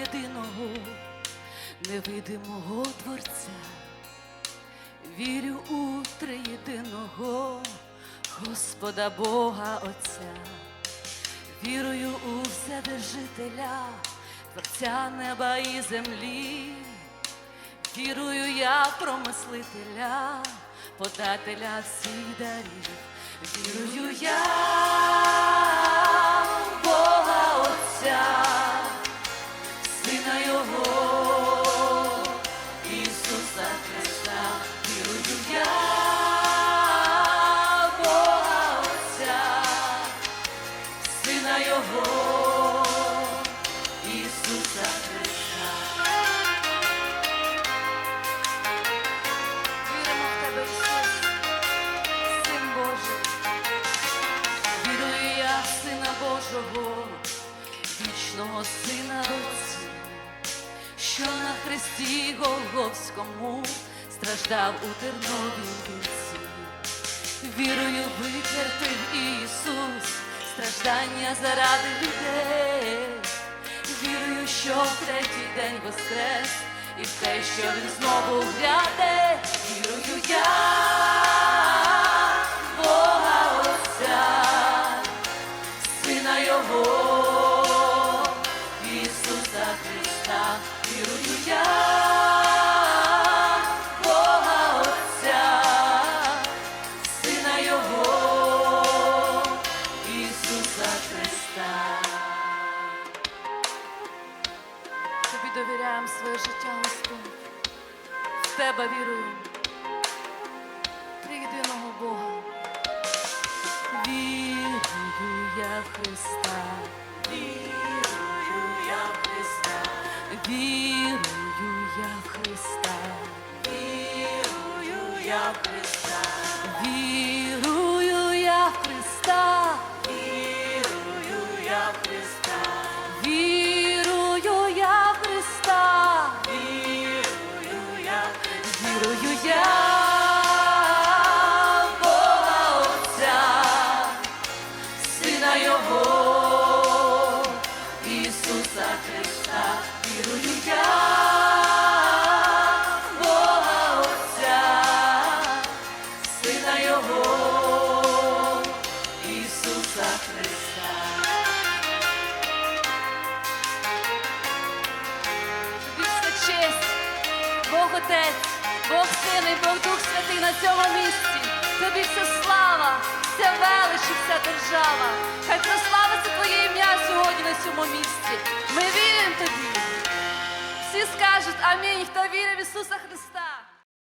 єдиного невидимого творця, вірю у триєдиного Господа Бога Отця, вірую у Вседержителя, творця неба і землі, вірую я промислителя, подателя всіх дарів, вірую я. Божого, вічного Сина Отця, що на хресті Голговському страждав у терновій вінці. Вірою витерпів Ісус страждання заради людей. Вірую, що в третій день воскрес, і в те, що він знову гляде. Вірую я довіряємо своє життя, Господь. В Тебе віруємо. Триєдиного Бога. Вірую я в Христа. Вірую я в Христа. Вірую я в Христа. Вірую я в Христа. Отець, Бог Син і Бог Дух Святий на цьому місці. Тобі вся слава, вся велич і вся держава. Хай прославиться Твоє ім'я сьогодні на цьому місці. Ми віримо тобі. Всі скажуть амінь, хто вірив в Ісуса Христа.